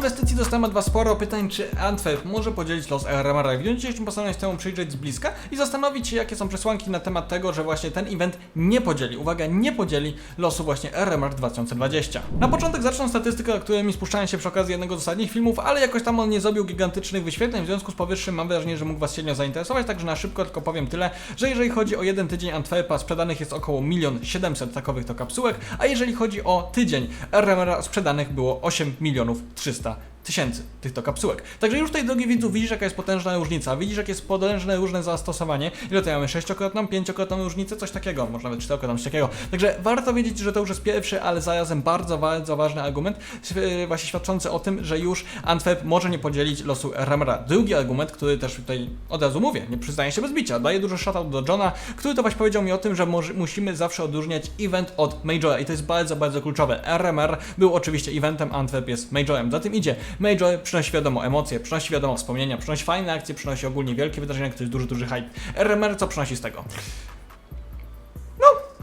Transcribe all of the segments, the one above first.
inwestycji dostałem od Was sporo pytań, czy Antwerp może podzielić los RMR. W dniu dzisiejszym postanowiłem się temu przyjrzeć z bliska i zastanowić się, jakie są przesłanki na temat tego, że właśnie ten event nie podzieli, uwaga, nie podzieli losu właśnie RMR 2020. Na początek zacznę statystykę, o której mi spuszczałem się przy okazji jednego z ostatnich filmów, ale jakoś tam on nie zrobił gigantycznych wyświetleń, w związku z powyższym mam wrażenie, że mógł Was silnie zainteresować, także na szybko tylko powiem tyle, że jeżeli chodzi o jeden tydzień Antwerpa, sprzedanych jest około 1 700 takowych to kapsułek, a jeżeli chodzi o tydzień RMR sprzedanych było 8 milionów 300 합시다. Tysięcy tych to kapsułek. Także już tutaj, drogi widzu, widzisz jaka jest potężna różnica, widzisz jakie jest potężne różne zastosowanie. Ile tutaj mamy? Sześciokrotną, pięciokrotną różnicę, coś takiego, może nawet czterokrotną, coś takiego. Także warto wiedzieć, że to już jest pierwszy, ale zarazem bardzo, bardzo ważny argument, yy, właśnie świadczący o tym, że już Antwerp może nie podzielić losu RMR. Drugi argument, który też tutaj od razu mówię, nie przyznaję się bez bicia, daję dużo shoutout do Johna, który to właśnie powiedział mi o tym, że musimy zawsze odróżniać event od majora i to jest bardzo, bardzo kluczowe. RMR był oczywiście eventem, Antwerp jest majorem. Za tym idzie Major przynosi wiadomo emocje, przynosi wiadomo wspomnienia, przynosi fajne akcje, przynosi ogólnie wielkie wydarzenia, jest duży, duży hype. RMR co przynosi z tego?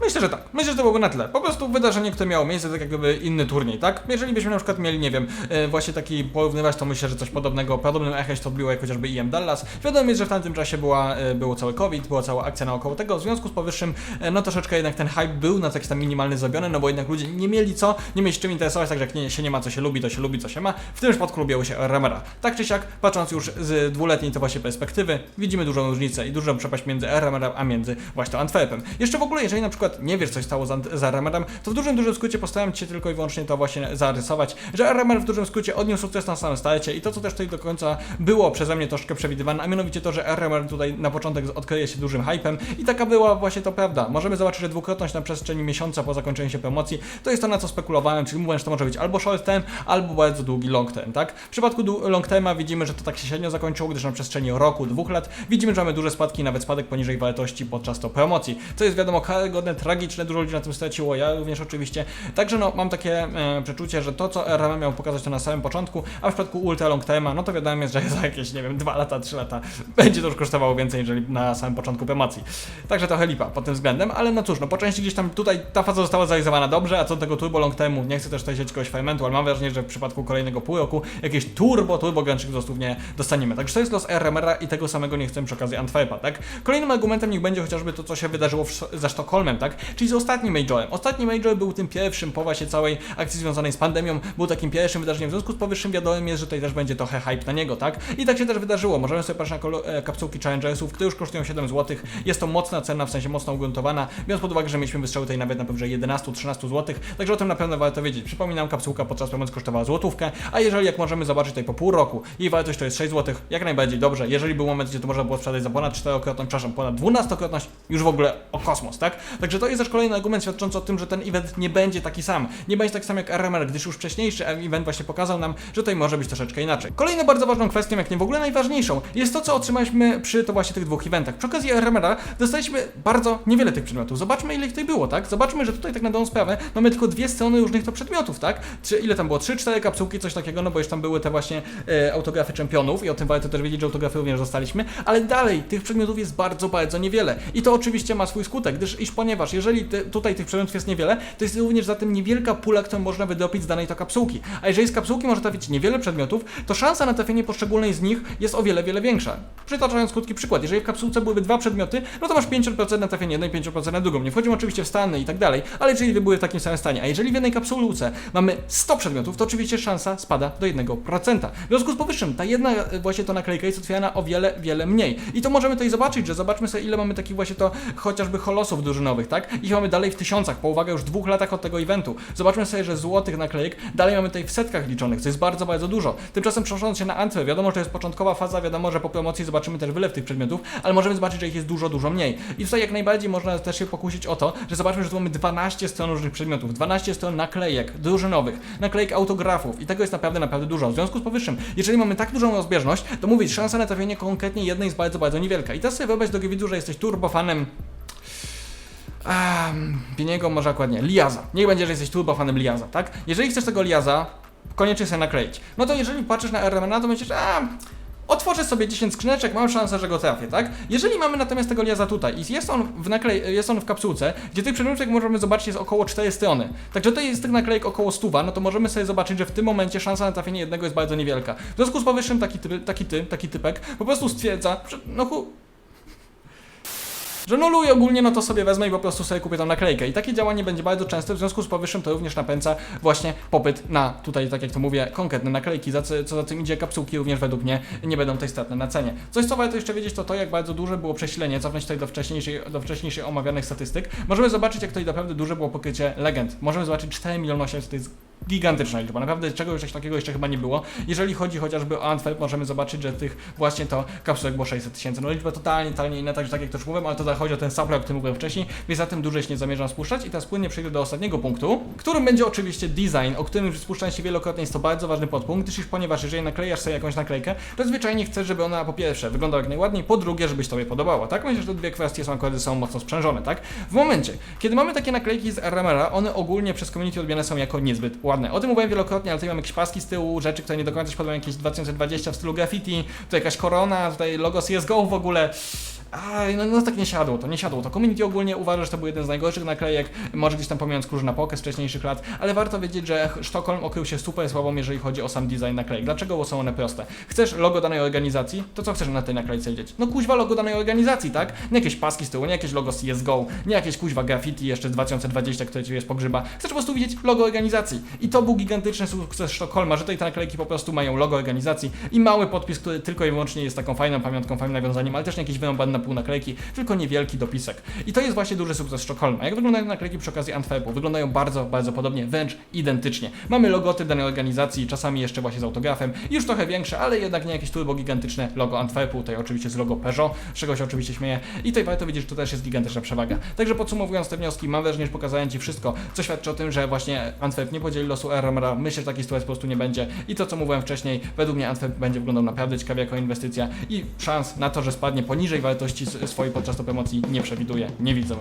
Myślę, że tak. Myślę, że to było na tyle. Po prostu wydarzenie, które miało miejsce, tak jakby inny turniej, tak? Jeżeli byśmy na przykład mieli, nie wiem, e, właśnie taki porównywać, to myślę, że coś podobnego, podobnym się to odbiło jak chociażby IM Dallas. Wiadomo jest, że w tamtym czasie była, e, było cały COVID, była cała akcja naokoło tego, w związku z powyższym, e, no troszeczkę jednak ten hype był na taki tam minimalny zrobiony, no bo jednak ludzie nie mieli co, nie mieli z czym interesować, także jak nie, się nie ma co się lubi, to się lubi co się ma. W tym przypadku lubiło się Ramera. Tak czy siak, patrząc już z dwuletniej to właśnie perspektywy, widzimy dużą różnicę i dużą przepaść między Ramerem a między właśnie Antwerpem. Jeszcze w ogóle, jeżeli na przykład nie wiesz, co się stało z, Ant- z Ramerem, to w dużym, dużym skrócie postaram się tylko i wyłącznie to właśnie zarysować, że Ramer w dużym skrócie odniósł sukces na samym starcie i to, co też tutaj do końca było przeze mnie troszkę przewidywane, a mianowicie to, że Ramer tutaj na początek odkryje się dużym hypem i taka była właśnie to prawda. Możemy zobaczyć, że dwukrotność na przestrzeni miesiąca po zakończeniu się promocji to jest to, na co spekulowałem, czyli mówiąc, że to może być albo short term, albo bardzo długi long term, tak? W przypadku long terma widzimy, że to tak się średnio zakończyło, gdyż na przestrzeni roku, dwóch lat widzimy, że mamy duże spadki, nawet spadek poniżej wartości podczas to promocji, co jest wiadomo karygodne, tragiczne, dużo ludzi na tym straciło, ja również oczywiście. Także no, mam takie e, przeczucie, że to, co RM miał pokazać to na samym początku, a w przypadku ultra long terma, no to wiadomo jest, że za jakieś, nie wiem, 2 lata, 3 lata będzie to już kosztowało więcej, niżeli na samym początku promocji. Także trochę lipa pod tym względem, ale no cóż, no po części gdzieś tam tutaj ta faza została zrealizowana dobrze, a co do tego turbo long temu, nie chcę też tutaj sieć kogoś fermentu, ale mam wrażenie, że w przypadku kolejnego pół roku jakieś turbo, turbo gęczych wzrostów nie dostaniemy. Także to jest los RMR-a i tego samego nie chcemy przy okazji Antwerpa, tak? Kolejnym argumentem niech będzie chociażby to, co się wydarzyło ze Sztokholmem, tak? Czyli z ostatnim majorem. Ostatni major był tym pierwszym po właśnie całej akcji związanej z pandemią, był takim pierwszym wydarzeniem. W związku z powyższym wiadomo jest, że tutaj też będzie trochę hype na niego, tak? I tak się też wydarzyło. Możemy sobie patrzeć na e, kapsułki Challengersów, które już kosztują 7 zł. Jest to mocna cena, w sensie mocno ugruntowana, biorąc pod uwagę, że mieliśmy wystrzały tutaj nawet na powyżej 11-13 zł. Także o tym na pewno warto wiedzieć. Przypominam, kapsułka podczas promocji kosztowała złotówkę, a jeżeli jak możemy zobaczyć tutaj po pół roku, jej wartość to jest 6 zł, jak najbardziej dobrze. Jeżeli był moment, gdzie to można było sprzedać za ponad 4-krotność, przepraszam, ponad 12-krotność, już w ogóle o kosmos, tak? Także to jest też kolejny argument świadczący o tym, że ten event nie będzie taki sam. Nie będzie taki sam jak RMR, gdyż już wcześniejszy event właśnie pokazał nam, że tutaj może być troszeczkę inaczej. Kolejną bardzo ważną kwestią, jak nie w ogóle najważniejszą, jest to, co otrzymaliśmy przy to właśnie tych dwóch eventach. Przy okazji RMR-a dostaliśmy bardzo niewiele tych przedmiotów. Zobaczmy, ile ich tutaj było, tak? Zobaczmy, że tutaj tak na dobrą sprawę mamy tylko dwie strony różnych to przedmiotów, tak? Czy ile tam było? Trzy, cztery kapsułki, coś takiego, no bo już tam były te właśnie e, autografy czempionów i o tym warto też wiedzieć, że autografy również dostaliśmy, ale dalej tych przedmiotów jest bardzo, bardzo niewiele. I to oczywiście ma swój skutek, gdyż iż ponieważ jeżeli te, tutaj tych przedmiotów jest niewiele, to jest również za tym niewielka pula, którą można wydropić z danej to kapsułki. A jeżeli z kapsułki może trafić niewiele przedmiotów, to szansa na trafienie poszczególnej z nich jest o wiele, wiele większa. Przytaczając krótki przykład, jeżeli w kapsułce byłyby dwa przedmioty, no to masz 50% na trafienie jednej, 50% na drugą. Nie wchodzimy oczywiście w stany i tak dalej, ale jeżeli by były w takim samym stanie, a jeżeli w jednej kapsułce mamy 100 przedmiotów, to oczywiście szansa spada do 1%. W związku z powyższym, ta jedna e, właśnie to naklejka jest otwierana o wiele, wiele mniej. I to możemy tutaj zobaczyć, że zobaczmy sobie ile mamy takich właśnie to chociażby holosów drużynowych, tak? Ich mamy dalej w tysiącach, po uwaga już dwóch latach od tego eventu. Zobaczmy sobie, że złotych naklejek dalej mamy tutaj w setkach liczonych, co jest bardzo, bardzo dużo. Tymczasem przenosząc się na Antwerp, wiadomo, że to jest początkowa faza, wiadomo, że po promocji zobaczymy też wylew tych przedmiotów, ale możemy zobaczyć, że ich jest dużo, dużo mniej. I tutaj jak najbardziej można też się pokusić o to, że zobaczmy, że tu mamy 12 stron różnych przedmiotów, 12 stron naklejek drużynowych, naklejek autografów i tego jest naprawdę, naprawdę dużo. W związku z powyższym, jeżeli mamy tak dużą rozbieżność, to mówić, szansa na trafienie konkretnie jednej jest bardzo, bardzo niewielka. I teraz sobie wyobraź, drogi widzu, że jesteś turbofanem Um, Piniego może akurat nie. Liaza. Niech będzie, że jesteś turbofanem Liaza, tak? Jeżeli chcesz tego Liaza koniecznie sobie nakleić, no to jeżeli patrzysz na RMN, to myślisz, a Otworzę sobie 10 skrzyneczek, mam szansę, że go trafię, tak? Jeżeli mamy natomiast tego liaza tutaj i jest on w naklej, jest on w kapsułce, gdzie tych przedmiotów, możemy zobaczyć, jest około 4 strony. Także to jest tych naklejek około 100, no to możemy sobie zobaczyć, że w tym momencie szansa na trafienie jednego jest bardzo niewielka. W związku z powyższym taki, typ, taki ty, taki typek po prostu stwierdza, że no. Że no luj ogólnie, no to sobie wezmę i po prostu sobie kupię tą naklejkę. I takie działanie będzie bardzo częste, w związku z powyższym to również napędza właśnie popyt na, tutaj tak jak to mówię, konkretne naklejki, za co, co za tym idzie, kapsułki również według mnie nie będą tej stratne na cenie. Coś co warto jeszcze wiedzieć to to, jak bardzo duże było przesilenie, cofnąć tutaj do wcześniejszej, do wcześniejszej omawianych statystyk. Możemy zobaczyć, jak tutaj naprawdę duże było pokrycie legend. Możemy zobaczyć 4 miliony 800, to jest gigantyczna liczba. Naprawdę czegoś takiego jeszcze chyba nie było. Jeżeli chodzi chociażby o Antwerp, możemy zobaczyć, że tych właśnie to kapsułek było 600 tysięcy. No liczba totalnie, totalnie inna, także tak jak też mówiłem, ale to zachodzi o ten supply, o którym mówiłem wcześniej, więc za tym dłużej się nie zamierzam spuszczać. I teraz płynnie przejdę do ostatniego punktu, którym będzie oczywiście design, o którym już spuszczałem się wielokrotnie, jest to bardzo ważny podpunkt, gdyż ponieważ jeżeli naklejasz sobie jakąś naklejkę, to zwyczajnie chcesz, żeby ona po pierwsze wyglądała jak najładniej, po drugie, żebyś tobie podobała, tak? Myślę, że te dwie kwestie są akurat sobą mocno sprzężone, tak? W momencie, kiedy mamy takie naklejki z RMR-a, one ogólnie przez community odbierane są jako niezbyt ładne. O tym mówiłem wielokrotnie, ale tutaj mamy jakieś paski z tyłu, rzeczy, które nie do końca się podobają, jakieś 2020 w stylu graffiti, tutaj jakaś korona, tutaj logo CSGO w ogóle. Aj, no, no tak nie siadło to, nie siadło to. Community ogólnie uważa, że to był jeden z najgorszych naklejek, może gdzieś tam pomijając kurz na pokę z wcześniejszych lat, ale warto wiedzieć, że Sztokholm okrył się super słabą, jeżeli chodzi o sam design naklejek. Dlaczego? Bo są one proste. Chcesz logo danej organizacji, to co chcesz na tej naklejce widzieć? No kuźwa logo danej organizacji, tak? Nie jakieś paski z tyłu, nie jakieś logo CSGO, nie jakieś kuźwa graffiti jeszcze z 2020, które ci jest pogrzyba. Chcesz po prostu widzieć logo organizacji. I to był gigantyczny sukces Sztokholma, że te naklejki po prostu mają logo organizacji i mały podpis, który tylko i wyłącznie jest taką fajną pamiątką, fajnym nawiązaniem, ale też nie na pół naklejki, tylko niewielki dopisek. I to jest właśnie duży sukces Sztokholma. Jak wyglądają naklejki przy okazji Antwerpu? Wyglądają bardzo, bardzo podobnie, wręcz identycznie. Mamy logotyp danej organizacji, czasami jeszcze właśnie z autografem, już trochę większe, ale jednak nie jakieś turbo gigantyczne logo Antwerpu, tutaj oczywiście z logo Peugeot, z czego się oczywiście śmieję. I tutaj warto wiedzieć, że to też jest gigantyczna przewaga. Także podsumowując te wnioski, mam wrażenie, że pokazałem Ci wszystko, co świadczy o tym, że właśnie Antwerp nie podzieli losu RMR. Myślę, że takiej sytuacji po prostu nie będzie. I to, co mówiłem wcześniej, według mnie Antwerp będzie wyglądał naprawdę ciekawie jako inwestycja i szans na to, że spadnie poniżej wartości swojej podczas tej promocji nie przewiduję, nie widzę.